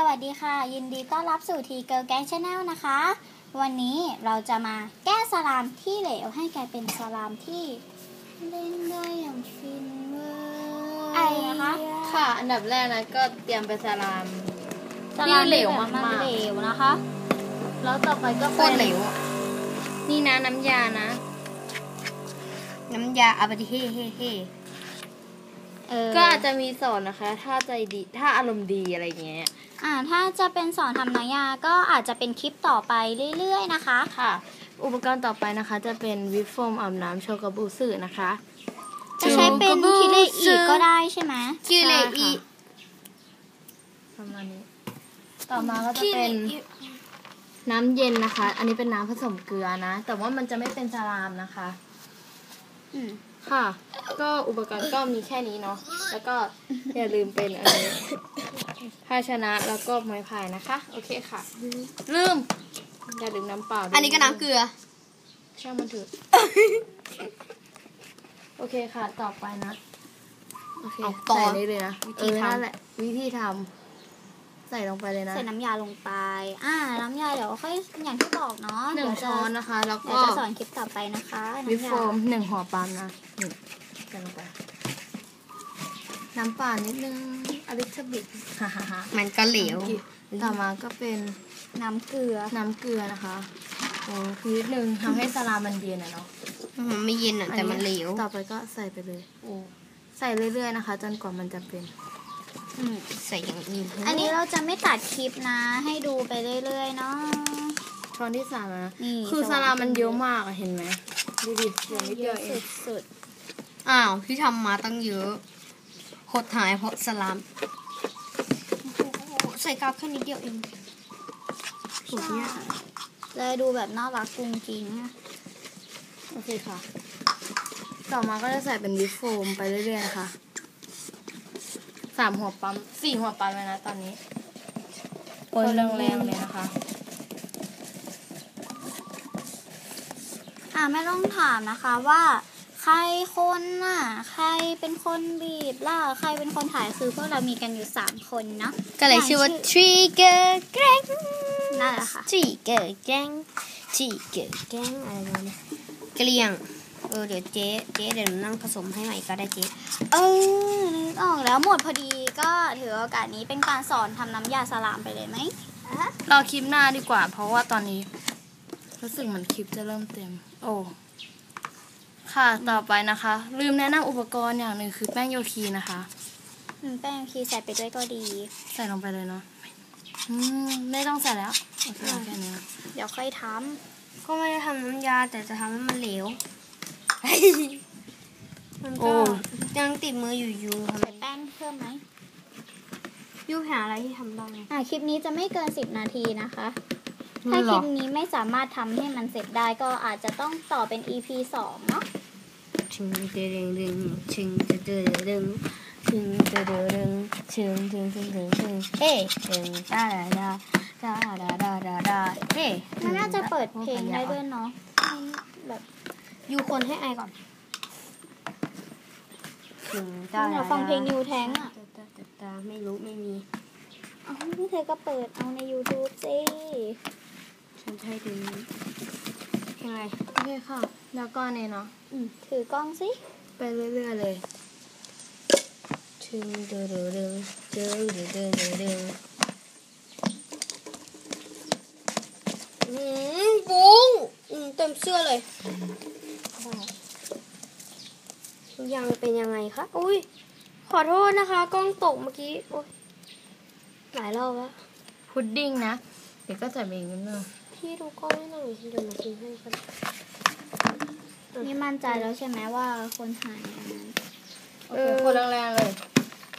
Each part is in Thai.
สวัสดีค่ะ ยินดีต้อนรับสู่ทีเกิ l แก n ช Channel นะคะ วันนี้เราจะมาแก้สลามที่เหลวให้กลายเป็นสลามที่เล่นได้อย่างฟินเวอร์ไอนะคะค่ะ อันดับแรกนะก็เตรียมไปสลามสลามที่เหลวแบบมากๆเหลวนะคะ แล้วต่อไปก็โคเป็นตรเหลวอะนี่นะน้ำยานะ น้ำยาเอาไปที่เฮ่เฮ่เฮ่เออ ก็อาจจะมีสอนนะคะ ถ้าใจดี ถ้าอารมณ์ดีอะไรเงี้ย อ่า ถ้าจะเป็นสอนทำน้ำยา ก็อาจจะเป็นคลิปต่อไปเรื่อยๆนะคะ ค่ะ อุปกรณ์ต่อไปนะคะ จะเป็นวิปโฟมอาบน้ำโชกบุสึนะคะ จะใช้เป็นคิเลอีก็ได้ใช่ไหมคิเลอีประมาณนี้ ต่อมาก็จะเป็นน้ำเย็นนะคะ อันนี้เป็นน้ำผสมเกลือนะ แต่ว่ามันจะไม่เป็นสลามนะคะ อืม ค่ะ ก็อุปกรณ์ก็มีแค่นี้เนาะ แล้วก็อย่าลืมเป็นอันนี้ภาชนะแล้วก็ไม้พายนะคะ โอเคค่ะ ลืม อย่าลืมน้ำเปล่าด้วยอันนี้ก็น้ำเกลือ ช่างมันเถอะ โอเคค่ะ ต่อไปนะ โอเคเอาต่อ ใส่เลยเลยนะ วิเอธีอทำนั่นแหละ วิธีทำ ใส่ลงไปเลยนะ ใส่น้ำยาลงไป อ่า น้ำยาเดี๋ยวค่อยอย่างที่บอกเนาะหนึ่งเดี๋ยวจะช้อนนะคะ แล้วเดี๋ยก็วจะสอนคลิปต่อไปนะคะน้ำยาวิปโฟมหนึ่งหัวปั๊มนะนี่ใส่ลงไป น้ำเปล่านิดนึงอลิทบิดฮ่าฮ่าฮ่ามันก็เหลว ต่อมาก็เป็นน้ำเกลือ น้ำเกลือนะคะโอ้นิดนึงทำให้สลามมันเย็นอะเนาะมันไม่เย็นอะแต่มันเหลว ต่อไปก็ใส่ไปเลย ใส่เรื่อยๆนะคะ จนกว่ามันจะเป็นอืม ใส่อย่างอื่นอันนี้เราจะไม่ตัดคลิปนะ ให้ดูไปเรื่อยๆเนาะช้อนที่สามนะนี่คือสลามมันเยอะมากอะเห็นไหมดูดิเหลือนิดเยเดียอะวเองสุดอ้าวพี่ทำมาตั้งเยอะหดหายเพราะสลามโอ้โหใส่กาวแค่นิดเดียวเองๆใช่เลยดูแบบน่ารักจริงๆนะโอเคค่ะ ต่อมาก็จะใส่เป็นวิปโฟมไปเรื่อยๆนะคะ สามหัวปั๊มสี่หัวปั๊มเลยนะตอนนี้คนแรงๆเลยนะคะ อ่าไม่ต้องถามนะคะว่า ใครคนน่ะ ใครเป็นคนบีบล่ะใครเป็นคนถ่ายคือพวกเรามีกันอยู่สามคนเนาะก็เลยชื่อว่า Trigger Gang นั่นแหละค่ะ Trigger Gang Trigger Gang อะไรประมาณนี้เกลียง เออเดี๋ยวเจ๊เจ๊เดี๋ยวหนูนั่งผสมให้ใหม่ก็ได้เจ๊เออนึกออกแล้วหมดพอดีก็ถือโอกาสนี้เป็นการสอนทำน้ำยาสลามไปเลยไหมรอคลิปหน้าดีกว่า เพราะว่าตอนนี้ รู้สึกเหมือนคลิปจะเริ่มเต็ม โอ้ ค่ะต่อไปนะคะ ลืมแนะนำอุปกรณ์อย่างหนึ่งคือแป้งโยคีนะคะ อืมแป้งคีใส่ไปด้วยก็ดี ใส่ลงไปเลยเนาะอืมไม่ต้องใส่แล้วโอเคแค่นี้นะเดี๋ยวค่อยทก็ไม่ได้ทำน้ำยาแต่จะทำให้มันเหลว มันก็ยังติดมืออยู่อยูทำไใส่แป้งเพิ่มไหม ยูหาอะไรที่ทำได้อะคลิปนี้จะไม่เกินสิบนาทีนะคะ ถ้าคลิปนี้ไม่สามารถทำให้มันเสร็จได้ก็อาจจะต้องต่อเป็น EP งเนาะชิงเดเรงเรงชิงเดเรงเรงชิงเดเรงเรงชิงเดเรงเรงชิงเฮ้เดงดาดาดาดาดาดาดาเฮ้มันน่าจะเปิดเพลงได้ด้วยเนาะให้แบบ ยูคนให้ไอก่อนชึงดาเราฟังเพลงนิวแทงอะตาไม่รู้ไม่มีเอานี่เธอก็เปิดเอาใน YouTube สิฉันใช้ดูเพลงอะไรโอเคค่ะ แล้วก็เนี่ยเนาะอืมถือกล้องสิไปเรื่อยๆเลยชึงเดดึงดึงชึงเดดึงดึงดึงอืมบุ้งอืมเต็มเสื้อเลย ยังเป็นยังไงคะ อุ้ย ขอโทษนะคะ กล้องตกเมื่อกี้ โอ้ยหลายรอบแล้ว พุดดิ้งนะ เดี๋ยวก็ใส่ไปอีกนิดนึงพี่ดูกล้องให้หน่อยเดี๋ยวหนูกินให้กันนี่มั่นใจแล้วใช่ไหมว่าคนถ่ายอันนั้นโอเคคนแรงๆเลย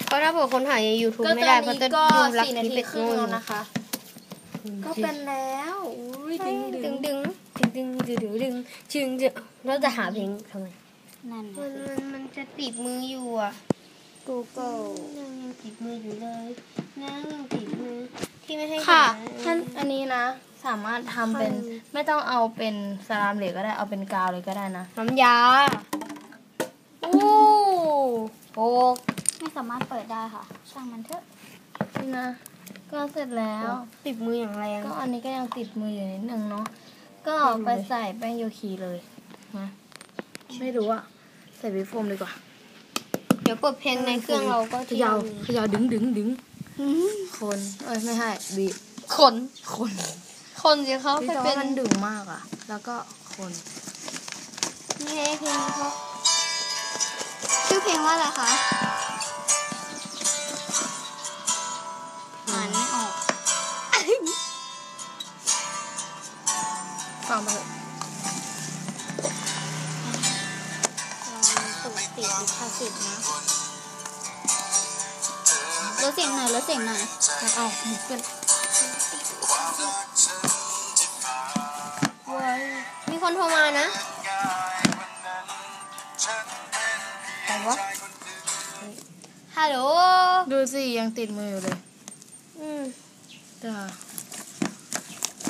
เพราะถ้าเผื่อคนถ่ายใน YouTube ก็ไม่ตอได้นเพราะนี้จะก็ดูรักสี่นานี้ทีเป็ดครึ่งนู่นแล้วนะคะ ก็เป็นแล้ว อุ้ยดึดึงงดึดึงง ดึงดึงดึงดึงดึงชึงจะแล้วจะหาเพลงทำไมนั่นมันะนมันมันจะติดมืออยู่อะ Google ยังยังติดมืออยู่เลยนะยังติดมือที่ไม่ให้ค่ะหาท่านอันนี้นะ สามารถทำเป็นค่ะไม่ต้องเอาเป็นสลามเหลวก็ได้เอาเป็นกาวเลยก็ได้นะน้ำยาอู้โอ้ไม่สามารถเปิดได้ค่ะ ช่างมันเถอะนี่นะก็เสร็จแล้วติดมืออย่างแรงก็อันนี้ก็ยังติดมืออยู่นิดนึงเนาะ ก็ไปใส่แป้งโยคีเลยนะไม่รู้อะใส่วิปโฟมดีกว่า เดี๋ยวเปิดเพลงในเครื่องเราก็เขยาวขยาวดึงดึงดึงคน เอ้ยไม่ใช่บีบคนคนคนสิเขาพี่ไปจอเป็นมันดึงมากอะแล้วก็คนนี่ไงเพลงเขาชื่อเพลงว่าอะไรคะ ฟังไปเถอะเราสูติดลิขสิทธิ์นะลดเสียงหน่อยลดเสียงหน่อยแล้วเอาหมุกเป็นไว้มีคนโทรมานะใครวะฮัลโหล ดูสิ ยังติดมืออยู่เลย อืมแต่อั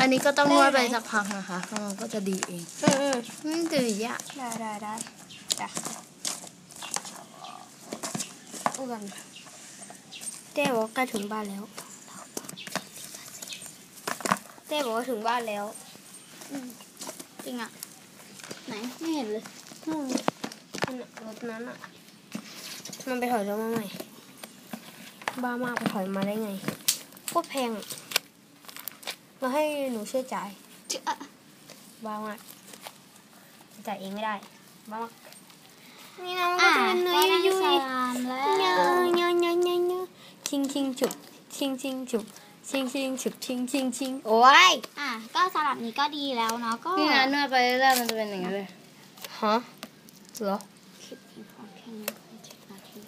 นนี้ก็ต้องได้นวดไปไหมสักพักนะคะแล้วมันก็จะดีเองอืมอืมมันดื้อยะได้ได้ได้จ้ะอู้กันเต้บอกว่าใกล้ถึงบ้านแล้วเต้บอกว่าถึงบ้านแล้วจริงอะ ไหนไม่เห็นเลยอืมนั่นน่ะรถนั้นอะ มันไปถอยรถมาใหม่บ้ามากไปถอยมาได้ไงโคตรแพงอะ มาให้หนูช่วยจ่ายบ้ามากจ่ายเองไม่ได้บ้ามากนี่นะมันก็อะจะเป็นเนื้ก็อได้ยุ่สยลามแล้เนื้อวเนื้อเนื้อเนื้อเนื้อชิงชิงฉุบชิงชิงฉุบชิงชิงฉุบชิงชิงชิงโอ้ยอะก็สลับนี้ก็ดีแล้วเนาะก็นี่นะนวดไปเรื่อยๆมันจะเป็นอย่างนี้เลยฮะเหรอ คลิปนี้พอแค่นี้เจ็ดนาที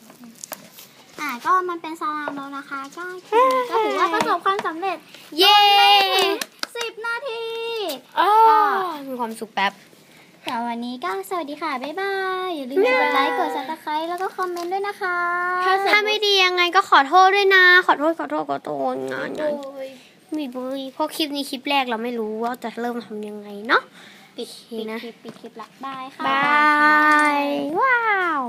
อะก็มันเป็นสลามแล้วนะคะ ก็คลิปนี้ก็ถือว่าประสบความสำเร็จเย้สิบนาที อ้ามีความสุขแป๊บ แต่วันนี้ก็สวัสดีค่ะ บ๊ายบาย อย่าลืมกดไลค์ กดซับสไครต์แล้วก็คอมเมนต์ด้วยนะคะถ้าไม่ดียังไงก็ขอโทษด้วยนะ ขอโทษขอโทษขอโทษงานงานมีบุยเพราะคลิปนี้คลิปแรกเราไม่รู้ว่าจะเริ่มทำยังไงเนาะปิดโอเคปิดนะคลิปปิดคลิปละบายค่ะบาย ว้าว